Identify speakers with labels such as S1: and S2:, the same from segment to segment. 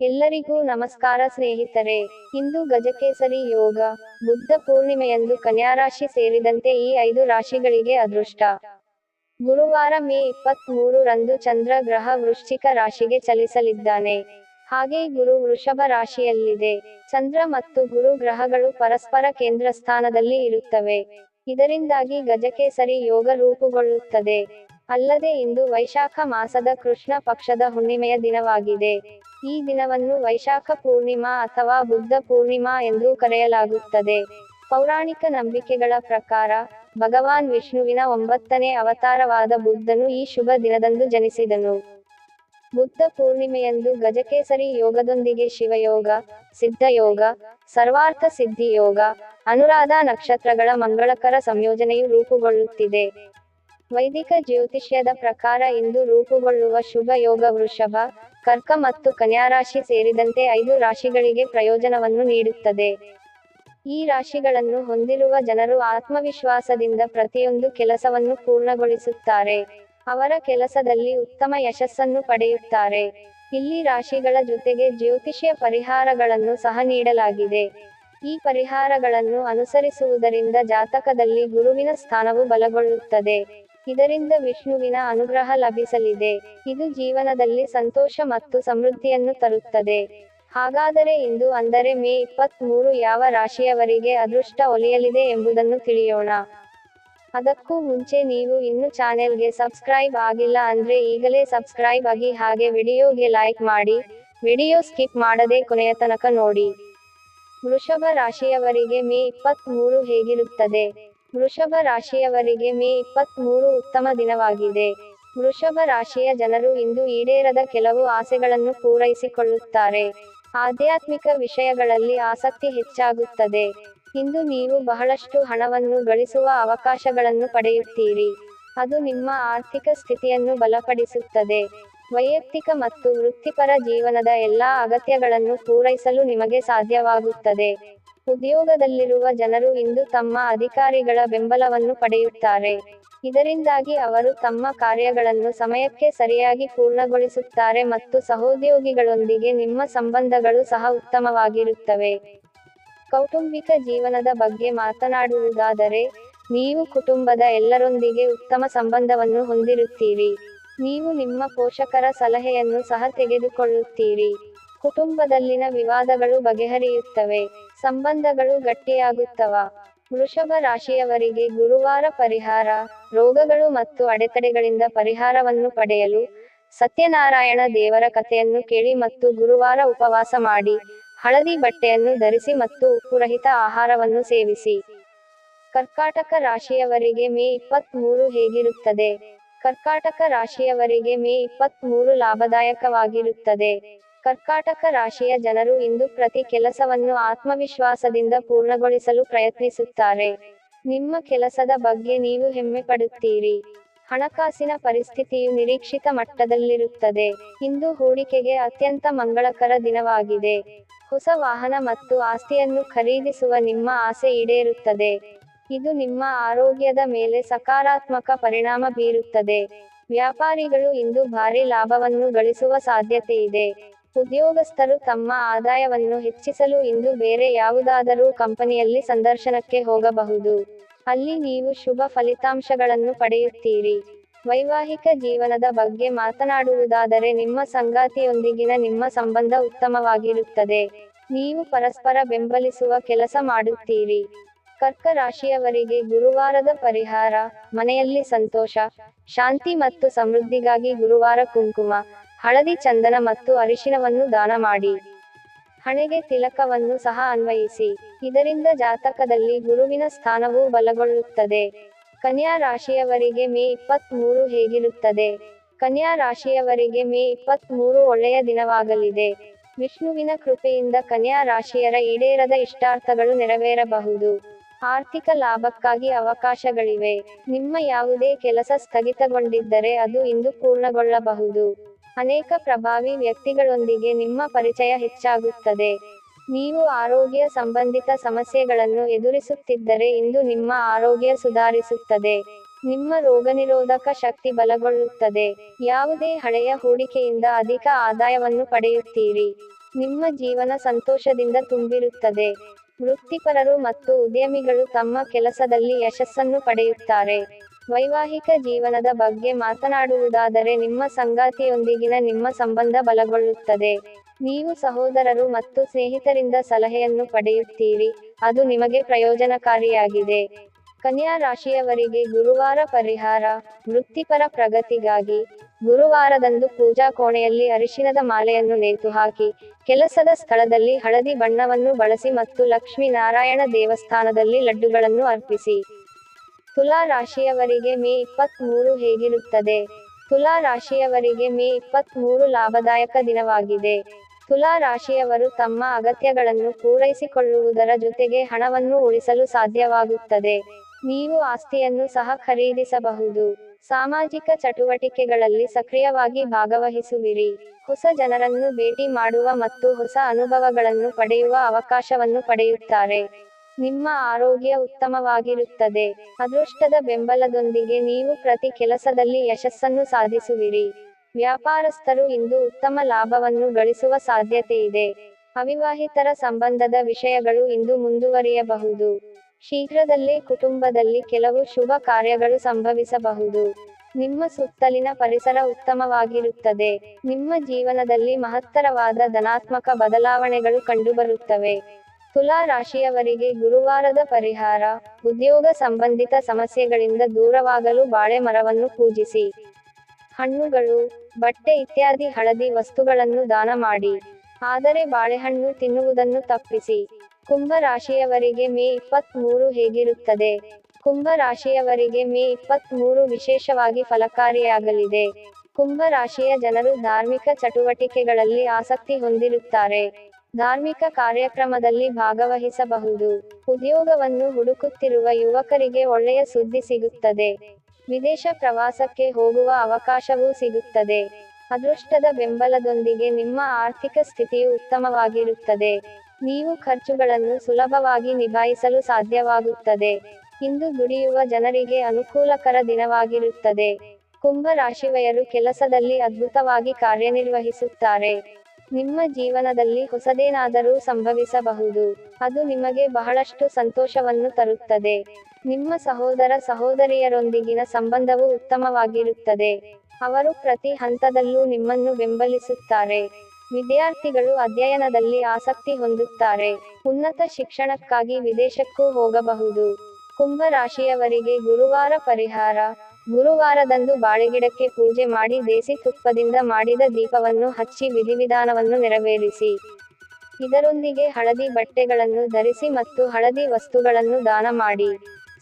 S1: ಎಲ್ಲರಿಗೂ ನಮಸ್ಕಾರ ಸ್ನೇಹಿತರೆ. ಇಂದು ಗಜಕೇಸರಿ ಯೋಗ, ಬುದ್ಧ ಪೂರ್ಣಿಮೆಯಂದು ಕನ್ಯಾರಾಶಿ ಸೇರಿದಂತೆ ಈ ಐದು ರಾಶಿಗಳಿಗೆ ಅದೃಷ್ಟ. ಗುರುವಾರ ಮೇ ಇಪ್ಪತ್ತ್ ರಂದು ಚಂದ್ರ ಗ್ರಹ ವೃಶ್ಚಿಕ ರಾಶಿಗೆ ಚಲಿಸಲಿದ್ದಾನೆ. ಹಾಗೆ ಗುರು ವೃಷಭ ರಾಶಿಯಲ್ಲಿದೆ. ಚಂದ್ರ ಮತ್ತು ಗುರು ಗ್ರಹಗಳು ಪರಸ್ಪರ ಕೇಂದ್ರ ಸ್ಥಾನದಲ್ಲಿ ಇರುತ್ತವೆ. ಇದರಿಂದಾಗಿ ಗಜಕೇಸರಿ ಯೋಗ ರೂಪುಗೊಳ್ಳುತ್ತದೆ. ಅಲ್ಲದೆ ಇಂದು ವೈಶಾಖ ಮಾಸದ ಕೃಷ್ಣ ಪಕ್ಷದ ಹುಣ್ಣಿಮೆಯ ದಿನವಾಗಿದೆ. ಈ ದಿನವನ್ನು ವೈಶಾಖ ಪೂರ್ಣಿಮಾ ಅಥವಾ ಬುದ್ಧ ಪೂರ್ಣಿಮಾ ಎಂದು ಕರೆಯಲಾಗುತ್ತದೆ. ಪೌರಾಣಿಕ ನಂಬಿಕೆಗಳ ಪ್ರಕಾರ, ಭಗವಾನ್ ವಿಷ್ಣುವಿನ ಒಂಬತ್ತನೇ ಅವತಾರವಾದ ಬುದ್ಧನು ಈ ಶುಭ ದಿನದಂದು ಜನಿಸಿದನು. ಬುದ್ಧ ಪೂರ್ಣಿಮೆಯಂದು ಗಜಕೇಸರಿ ಯೋಗದೊಂದಿಗೆ ಶಿವಯೋಗ, ಸಿದ್ಧಯೋಗ, ಸರ್ವಾರ್ಥ ಸಿದ್ಧಿ ಯೋಗ, ಅನುರಾಧ ನಕ್ಷತ್ರಗಳ ಮಂಗಳಕರ ಸಂಯೋಜನೆಯು ರೂಪುಗೊಳ್ಳುತ್ತಿದೆ. ವೈದಿಕ ಜ್ಯೋತಿಷ್ಯದ ಪ್ರಕಾರ ಇಂದು ರೂಪುಗೊಳ್ಳುವ ಶುಭ ಯೋಗ ವೃಷಭ ಕರ್ಕ ಮತ್ತು ಕನ್ಯಾರಾಶಿ ಸೇರಿದಂತೆ ಐದು ರಾಶಿಗಳಿಗೆ ಪ್ರಯೋಜನವನ್ನು ನೀಡುತ್ತದೆ. ಈ ರಾಶಿಗಳನ್ನು ಹೊಂದಿರುವ ಜನರು ಆತ್ಮವಿಶ್ವಾಸದಿಂದ ಪ್ರತಿಯೊಂದು ಕೆಲಸವನ್ನು ಪೂರ್ಣಗೊಳಿಸುತ್ತಾರೆ. ಅವರ ಕೆಲಸದಲ್ಲಿ ಉತ್ತಮ ಯಶಸ್ಸನ್ನು ಪಡೆಯುತ್ತಾರೆ. ಇಲ್ಲಿ ರಾಶಿಗಳ ಜೊತೆಗೆ ಜ್ಯೋತಿಷ್ಯ ಪರಿಹಾರಗಳನ್ನು ಸಹ ನೀಡಲಾಗಿದೆ. ಈ ಪರಿಹಾರಗಳನ್ನು ಅನುಸರಿಸುವುದರಿಂದ ಜಾತಕದಲ್ಲಿ ಗುರುವಿನ ಸ್ಥಾನವು ಬಲಗೊಳ್ಳುತ್ತದೆ. ಇದರಿಂದ ವಿಷ್ಣುವಿನ ಅನುಗ್ರಹ ಲಭಿಸಲಿದೆ. ಇದು ಜೀವನದಲ್ಲಿ ಸಂತೋಷ ಮತ್ತು ಸಮೃದ್ಧಿಯನ್ನು ತರುತ್ತದೆ. ಹಾಗಾದರೆ ಇಂದು ಅಂದರೆ ಮೇ ಇಪ್ಪತ್ತ್ ಮೂರು ಯಾವ ರಾಶಿಯವರಿಗೆ ಅದೃಷ್ಟ ಒಲಿಯಲಿದೆ ಎಂಬುದನ್ನು ತಿಳಿಯೋಣ. ಅದಕ್ಕೂ ಮುಂಚೆ ನೀವು ಇನ್ನು ಚಾನೆಲ್ಗೆ ಸಬ್ಸ್ಕ್ರೈಬ್ ಆಗಿಲ್ಲ ಅಂದ್ರೆ ಈಗಲೇ ಸಬ್ಸ್ಕ್ರೈಬ್ ಆಗಿ ಹಾಗೆ ವಿಡಿಯೋಗೆ ಲೈಕ್ ಮಾಡಿ. ವಿಡಿಯೋ ಸ್ಕಿಪ್ ಮಾಡದೆ ಕೊನೆಯ ತನಕ ನೋಡಿ. ವೃಷಭ ರಾಶಿಯವರಿಗೆ ಮೇ ಇಪ್ಪತ್ತ್ ಮೂರು ಹೇಗಿರುತ್ತದೆ? ವೃಷಭ ರಾಶಿಯವರಿಗೆ ಮೇ ಇಪ್ಪತ್ತ್ ಮೂರು ಉತ್ತಮ ದಿನವಾಗಿದೆ. ವೃಷಭ ರಾಶಿಯ ಜನರು ಇಂದು ಈಡೇರದ ಕೆಲವು ಆಸೆಗಳನ್ನು ಪೂರೈಸಿಕೊಳ್ಳುತ್ತಾರೆ. ಆಧ್ಯಾತ್ಮಿಕ ವಿಷಯಗಳಲ್ಲಿ ಆಸಕ್ತಿ ಹೆಚ್ಚಾಗುತ್ತದೆ. ಇಂದು ನೀವು ಬಹಳಷ್ಟು ಹಣವನ್ನು ಗಳಿಸುವ ಅವಕಾಶಗಳನ್ನು ಪಡೆಯುತ್ತೀರಿ. ಅದು ನಿಮ್ಮ ಆರ್ಥಿಕ ಸ್ಥಿತಿಯನ್ನು ಬಲಪಡಿಸುತ್ತದೆ. ವೈಯಕ್ತಿಕ ಮತ್ತು ವೃತ್ತಿಪರ ಜೀವನದ ಎಲ್ಲಾ ಅಗತ್ಯಗಳನ್ನು ಪೂರೈಸಲು ನಿಮಗೆ ಸಾಧ್ಯವಾಗುತ್ತದೆ. ಉದ್ಯೋಗದಲ್ಲಿರುವ ಜನರು ಇಂದು ತಮ್ಮ ಅಧಿಕಾರಿಗಳ ಬೆಂಬಲವನ್ನು ಪಡೆಯುತ್ತಾರೆ. ಇದರಿಂದಾಗಿ ಅವರು ತಮ್ಮ ಕಾರ್ಯಗಳನ್ನು ಸಮಯಕ್ಕೆ ಸರಿಯಾಗಿ ಪೂರ್ಣಗೊಳಿಸುತ್ತಾರೆ ಮತ್ತು ಸಹೋದ್ಯೋಗಿಗಳೊಂದಿಗೆ ನಿಮ್ಮ ಸಂಬಂಧಗಳು ಸಹ ಉತ್ತಮವಾಗಿರುತ್ತವೆ. ಕೌಟುಂಬಿಕ ಜೀವನದ ಬಗ್ಗೆ ಮಾತನಾಡುವುದಾದರೆ, ನೀವು ಕುಟುಂಬದ ಎಲ್ಲರೊಂದಿಗೆ ಉತ್ತಮ ಸಂಬಂಧವನ್ನು ಹೊಂದಿರುತ್ತೀರಿ. ನೀವು ನಿಮ್ಮ ಪೋಷಕರ ಸಲಹೆಯನ್ನು ಸಹ ತೆಗೆದುಕೊಳ್ಳುತ್ತೀರಿ. ಕುಟುಂಬದಲ್ಲಿನ ವಿವಾದಗಳು ಬಗೆಹರಿಯುತ್ತವೆ. ಸಂಬಂಧಗಳು ಗಟ್ಟಿಯಾಗುತ್ತವ. ವೃಷಭ ರಾಶಿಯವರಿಗೆ ಗುರುವಾರ ಪರಿಹಾರ, ರೋಗಗಳು ಮತ್ತು ಅಡೆತಡೆಗಳಿಂದ ಪರಿಹಾರವನ್ನು ಪಡೆಯಲು ಸತ್ಯನಾರಾಯಣ ದೇವರ ಕಥೆಯನ್ನು ಕೇಳಿ ಮತ್ತು ಗುರುವಾರ ಉಪವಾಸ ಮಾಡಿ, ಹಳದಿ ಬಟ್ಟೆಯನ್ನು ಧರಿಸಿ ಮತ್ತು ಉಪ್ಪುರಹಿತ ಆಹಾರವನ್ನು ಸೇವಿಸಿ. ಕರ್ಕಾಟಕ ರಾಶಿಯವರಿಗೆ ಮೇ ಇಪ್ಪತ್ತ್ ಮೂರು ಹೇಗಿರುತ್ತದೆ? ಕರ್ಕಾಟಕ ರಾಶಿಯವರಿಗೆ ಮೇ ಇಪ್ಪತ್ತ್ ಮೂರು ಲಾಭದಾಯಕವಾಗಿರುತ್ತದೆ. ಕರ್ಕಾಟಕ ರಾಶಿಯ ಜನರು ಇಂದು ಪ್ರತಿ ಕೆಲಸವನ್ನು ಆತ್ಮವಿಶ್ವಾಸದಿಂದ ಪೂರ್ಣಗೊಳಿಸಲು ಪ್ರಯತ್ನಿಸುತ್ತಾರೆ. ನಿಮ್ಮ ಕೆಲಸದ ಬಗ್ಗೆ ನೀವು ಹೆಮ್ಮೆ ಪಡುತ್ತೀರಿ. ಹಣಕಾಸಿನ ಪರಿಸ್ಥಿತಿಯು ನಿರೀಕ್ಷಿತ ಮಟ್ಟದಲ್ಲಿರುತ್ತದೆ. ಇಂದು ಹೂಡಿಕೆಗೆ ಅತ್ಯಂತ ಮಂಗಳಕರ ದಿನವಾಗಿದೆ. ಹೊಸ ವಾಹನ ಮತ್ತು ಆಸ್ತಿಯನ್ನು ಖರೀದಿಸುವ ನಿಮ್ಮ ಆಸೆ ಈಡೇರುತ್ತದೆ. ಇದು ನಿಮ್ಮ ಆರೋಗ್ಯದ ಮೇಲೆ ಸಕಾರಾತ್ಮಕ ಪರಿಣಾಮ ಬೀರುತ್ತದೆ. ವ್ಯಾಪಾರಿಗಳು ಇಂದು ಭಾರಿ ಲಾಭವನ್ನು ಗಳಿಸುವ ಸಾಧ್ಯತೆ ಇದೆ. ಉದ್ಯೋಗಸ್ಥರು ತಮ್ಮ ಆದಾಯವನ್ನು ಹೆಚ್ಚಿಸಲು ಇಂದು ಬೇರೆ ಯಾವುದಾದರೂ ಕಂಪನಿಯಲ್ಲಿ ಸಂದರ್ಶನಕ್ಕೆ ಹೋಗಬಹುದು. ಅಲ್ಲಿ ನೀವು ಶುಭ ಫಲಿತಾಂಶಗಳನ್ನು ಪಡೆಯುತ್ತೀರಿ. ವೈವಾಹಿಕ ಜೀವನದ ಬಗ್ಗೆ ಮಾತನಾಡುವುದಾದರೆ ನಿಮ್ಮ ಸಂಗಾತಿಯೊಂದಿಗಿನ ನಿಮ್ಮ ಸಂಬಂಧ ಉತ್ತಮವಾಗಿರುತ್ತದೆ. ನೀವು ಪರಸ್ಪರ ಬೆಂಬಲಿಸುವ ಕೆಲಸ ಮಾಡುತ್ತೀರಿ. ಕರ್ಕ ರಾಶಿಯವರಿಗೆ ಗುರುವಾರದ ಪರಿಹಾರ, ಮನೆಯಲ್ಲಿ ಸಂತೋಷ, ಶಾಂತಿ ಮತ್ತು ಸಮೃದ್ಧಿಗಾಗಿ ಗುರುವಾರ ಕುಂಕುಮ ಹಳದಿ ಚಂದನ ಮತ್ತು ಅರಿಶಿನವನ್ನು ದಾನ ಮಾಡಿ. ಹಣೆಗೆ ತಿಲಕವನ್ನು ಸಹ ಅನ್ವಯಿಸಿ. ಇದರಿಂದ ಜಾತಕದಲ್ಲಿ ಗುರುವಿನ ಸ್ಥಾನವು ಬಲಗೊಳ್ಳುತ್ತದೆ. ಕನ್ಯಾ ರಾಶಿಯವರಿಗೆ ಮೇ ಇಪ್ಪತ್ತ್ ಮೂರು ಹೇಗಿರುತ್ತದೆ? ಕನ್ಯಾ ರಾಶಿಯವರಿಗೆ ಮೇ ಇಪ್ಪತ್ತ್ ಮೂರು ಒಳ್ಳೆಯ ದಿನವಾಗಲಿದೆ. ವಿಷ್ಣುವಿನ ಕೃಪೆಯಿಂದ ಕನ್ಯಾ ರಾಶಿಯರ ಈಡೇರದ ಇಷ್ಟಾರ್ಥಗಳು ನೆರವೇರಬಹುದು. ಆರ್ಥಿಕ ಲಾಭಕ್ಕಾಗಿ ಅವಕಾಶಗಳಿವೆ. ನಿಮ್ಮ ಯಾವುದೇ ಕೆಲಸ ಸ್ಥಗಿತಗೊಂಡಿದ್ದರೆ ಅದು ಇಂದು ಪೂರ್ಣಗೊಳ್ಳಬಹುದು. ಅನೇಕ ಪ್ರಭಾವಿ ವ್ಯಕ್ತಿಗಳೊಂದಿಗೆ ನಿಮ್ಮ ಪರಿಚಯ ಹೆಚ್ಚಾಗುತ್ತದೆ. ನೀವು ಆರೋಗ್ಯ ಸಂಬಂಧಿತ ಸಮಸ್ಯೆಗಳನ್ನು ಎದುರಿಸುತ್ತಿದ್ದರೆ ಇಂದು ನಿಮ್ಮ ಆರೋಗ್ಯ ಸುಧಾರಿಸುತ್ತದೆ. ನಿಮ್ಮ ರೋಗನಿರೋಧಕ ಶಕ್ತಿ ಬಲಗೊಳ್ಳುತ್ತದೆ. ಯಾವುದೇ ಹಳೆಯ ಹೂಡಿಕೆಯಿಂದ ಅಧಿಕ ಆದಾಯವನ್ನು ಪಡೆಯುತ್ತೀರಿ. ನಿಮ್ಮ ಜೀವನ ಸಂತೋಷದಿಂದ ತುಂಬಿರುತ್ತದೆ. ವೃತ್ತಿಪರರು ಮತ್ತು ಉದ್ಯಮಿಗಳು ತಮ್ಮ ಕೆಲಸದಲ್ಲಿ ಯಶಸ್ಸನ್ನು ಪಡೆಯುತ್ತಾರೆ. ವೈವಾಹಿಕ ಜೀವನದ ಬಗ್ಗೆ ಮಾತನಾಡುವುದಾದರೆ ನಿಮ್ಮ ಸಂಗಾತಿಯೊಂದಿಗಿನ ನಿಮ್ಮ ಸಂಬಂಧ ಬಲಗೊಳ್ಳುತ್ತದೆ. ನೀವು ಸಹೋದರರು ಮತ್ತು ಸ್ನೇಹಿತರಿಂದ ಸಲಹೆಯನ್ನು ಪಡೆಯುತ್ತೀರಿ. ಅದು ನಿಮಗೆ ಪ್ರಯೋಜನಕಾರಿಯಾಗಿದೆ. ಕನ್ಯಾ ರಾಶಿಯವರಿಗೆ ಗುರುವಾರ ಪರಿಹಾರ, ವೃತ್ತಿಪರ ಪ್ರಗತಿಗಾಗಿ ಗುರುವಾರದಂದು ಪೂಜಾ ಕೋಣೆಯಲ್ಲಿ ಅರಿಶಿನದ ಮಾಲೆಯನ್ನು ನೇತು ಹಾಕಿ, ಕೆಲಸದ ಸ್ಥಳದಲ್ಲಿ ಹಳದಿ ಬಣ್ಣವನ್ನು ಬಳಸಿ ಮತ್ತು ಲಕ್ಷ್ಮೀನಾರಾಯಣ ದೇವಸ್ಥಾನದಲ್ಲಿ ಲಡ್ಡುಗಳನ್ನು ಅರ್ಪಿಸಿ. ತುಲಾ ರಾಶಿಯವರಿಗೆ ಮೇ ಇಪ್ಪತ್ತ್ ಮೂರು ಹೇಗಿರುತ್ತದೆ? ತುಲಾ ರಾಶಿಯವರಿಗೆ ಮೇ ಇಪ್ಪತ್ತ್ ಮೂರು ಲಾಭದಾಯಕ ದಿನವಾಗಿದೆ. ತುಲಾ ರಾಶಿಯವರು ತಮ್ಮ ಅಗತ್ಯಗಳನ್ನು ಪೂರೈಸಿಕೊಳ್ಳುವುದರ ಜೊತೆಗೆ ಹಣವನ್ನು ಉಳಿಸಲು ಸಾಧ್ಯವಾಗುತ್ತದೆ. ನೀವು ಆಸ್ತಿಯನ್ನು ಸಹ ಖರೀದಿಸಬಹುದು. ಸಾಮಾಜಿಕ ಚಟುವಟಿಕೆಗಳಲ್ಲಿ ಸಕ್ರಿಯವಾಗಿ ಭಾಗವಹಿಸುವಿರಿ. ಹೊಸ ಜನರನ್ನು ಭೇಟಿ ಮಾಡುವ ಮತ್ತು ಹೊಸ ಅನುಭವಗಳನ್ನು ಪಡೆಯುವ ಅವಕಾಶವನ್ನು ಪಡೆಯುತ್ತಾರೆ. ನಿಮ್ಮ ಆರೋಗ್ಯ ಉತ್ತಮವಾಗಿರುತ್ತದೆ. ಅದೃಷ್ಟದ ಬೆಂಬಲದೊಂದಿಗೆ ನೀವು ಪ್ರತಿ ಕೆಲಸದಲ್ಲಿ ಯಶಸ್ಸನ್ನು ಸಾಧಿಸುವಿರಿ. ವ್ಯಾಪಾರಸ್ಥರು ಇಂದು ಉತ್ತಮ ಲಾಭವನ್ನು ಗಳಿಸುವ ಸಾಧ್ಯತೆಯಿದೆ ಅವಿವಾಹಿತರ ಸಂಬಂಧದ ವಿಷಯಗಳು ಇಂದು ಮುಂದುವರಿಯಬಹುದು. ಶೀಘ್ರದಲ್ಲೇ ಕುಟುಂಬದಲ್ಲಿ ಕೆಲವು ಶುಭ ಕಾರ್ಯಗಳು ಸಂಭವಿಸಬಹುದು. ನಿಮ್ಮ ಸುತ್ತಲಿನ ಪರಿಸರ ಉತ್ತಮವಾಗಿರುತ್ತದೆ. ನಿಮ್ಮ ಜೀವನದಲ್ಲಿ ಮಹತ್ತರವಾದ ಧನಾತ್ಮಕ ಬದಲಾವಣೆಗಳು ಕಂಡುಬರುತ್ತವೆ. ತುಲಾ ರಾಶಿಯವರಿಗೆ ಗುರುವಾರದ ಪರಿಹಾರ, ಉದ್ಯೋಗ ಸಂಬಂಧಿತ ಸಮಸ್ಯೆಗಳಿಂದ ದೂರವಾಗಲು ಬಾಳೆ ಮರವನ್ನು ಪೂಜಿಸಿ. ಹಣ್ಣುಗಳು, ಬಟ್ಟೆ ಇತ್ಯಾದಿ ಹಳದಿ ವಸ್ತುಗಳನ್ನು ದಾನ ಮಾಡಿ. ಆದರೆ ಬಾಳೆಹಣ್ಣು ತಿನ್ನುವುದನ್ನು ತಪ್ಪಿಸಿ. ಕುಂಭ ರಾಶಿಯವರಿಗೆ ಮೇ ಇಪ್ಪತ್ತ್ ಮೂರು ಹೇಗಿರುತ್ತದೆ? ಕುಂಭ ರಾಶಿಯವರಿಗೆ ಮೇ ಇಪ್ಪತ್ತ್ ಮೂರು ವಿಶೇಷವಾಗಿ ಫಲಕಾರಿಯಾಗಲಿದೆ. ಕುಂಭ ರಾಶಿಯ ಜನರು ಧಾರ್ಮಿಕ ಚಟುವಟಿಕೆಗಳಲ್ಲಿ ಆಸಕ್ತಿ ಹೊಂದಿರುತ್ತಾರೆ. ಧಾರ್ಮಿಕ ಕಾರ್ಯಕ್ರಮದಲ್ಲಿ ಭಾಗವಹಿಸಬಹುದು. ಉದ್ಯೋಗವನ್ನು ಹುಡುಕುತ್ತಿರುವ ಯುವಕರಿಗೆ ಒಳ್ಳೆಯ ಸುದ್ದಿ ಸಿಗುತ್ತದೆ. ವಿದೇಶ ಪ್ರವಾಸಕ್ಕೆ ಹೋಗುವ ಅವಕಾಶವೂ ಸಿಗುತ್ತದೆ. ಅದೃಷ್ಟದ ಬೆಂಬಲದೊಂದಿಗೆ ನಿಮ್ಮ ಆರ್ಥಿಕ ಸ್ಥಿತಿಯು ಉತ್ತಮವಾಗಿರುತ್ತದೆ. ನೀವು ಖರ್ಚುಗಳನ್ನು ಸುಲಭವಾಗಿ ನಿಭಾಯಿಸಲು ಸಾಧ್ಯವಾಗುತ್ತದೆ. ಇಂದು ದುಡಿಯುವ ಜನರಿಗೆ ಅನುಕೂಲಕರ ದಿನವಾಗಿರುತ್ತದೆ. ಕುಂಭ ರಾಶಿವಯರು ಕೆಲಸದಲ್ಲಿ ಅದ್ಭುತವಾಗಿ ಕಾರ್ಯನಿರ್ವಹಿಸುತ್ತಾರೆ. ನಿಮ್ಮ ಜೀವನದಲ್ಲಿ ಹೊಸದೇನಾದರೂ ಸಂಭವಿಸಬಹುದು. ಅದು ನಿಮಗೆ ಬಹಳಷ್ಟು ಸಂತೋಷವನ್ನು ತರುತ್ತದೆ. ನಿಮ್ಮ ಸಹೋದರ ಸಹೋದರಿಯರೊಂದಿಗಿನ ಸಂಬಂಧವು ಉತ್ತಮವಾಗಿರುತ್ತದೆ. ಅವರು ಪ್ರತಿ ಹಂತದಲ್ಲೂ ನಿಮ್ಮನ್ನು ಬೆಂಬಲಿಸುತ್ತಾರೆ. ವಿದ್ಯಾರ್ಥಿಗಳು ಅಧ್ಯಯನದಲ್ಲಿ ಆಸಕ್ತಿ ಹೊಂದುತ್ತಾರೆ. ಉನ್ನತ ಶಿಕ್ಷಣಕ್ಕಾಗಿ ವಿದೇಶಕ್ಕೂ ಹೋಗಬಹುದು. ಕುಂಭ ರಾಶಿಯವರಿಗೆ ಗುರುವಾರ ಪರಿಹಾರ. ಗುರುವಾರದಂದು ಬಾಳೆಗಿಡಕ್ಕೆ ಪೂಜೆ ಮಾಡಿ ದೇಸಿ ತುಪ್ಪದಿಂದ ಮಾಡಿದ ದೀಪವನ್ನು ಹಚ್ಚಿ ವಿಧಿವಿಧಾನವನ್ನು ನೆರವೇರಿಸಿ. ಇದರೊಂದಿಗೆ ಹಳದಿ ಬಟ್ಟೆಗಳನ್ನು ಧರಿಸಿ ಮತ್ತು ಹಳದಿ ವಸ್ತುಗಳನ್ನು ದಾನ ಮಾಡಿ.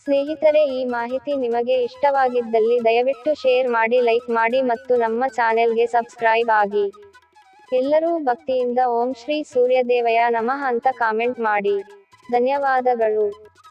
S1: ಸ್ನೇಹಿತರೆ, ಈ ಮಾಹಿತಿ ನಿಮಗೆ ಇಷ್ಟವಾಗಿದ್ದಲ್ಲಿ ದಯವಿಟ್ಟು ಶೇರ್ ಮಾಡಿ, ಲೈಕ್ ಮಾಡಿ ಮತ್ತು ನಮ್ಮ ಚಾನೆಲ್ಗೆ ಸಬ್ಸ್ಕ್ರೈಬ್ ಆಗಿ. ಎಲ್ಲರೂ ಭಕ್ತಿಯಿಂದ ಓಂ ಶ್ರೀ ಸೂರ್ಯದೇವಯ ನಮಃ ಅಂತ ಕಾಮೆಂಟ್ ಮಾಡಿ. ಧನ್ಯವಾದಗಳು.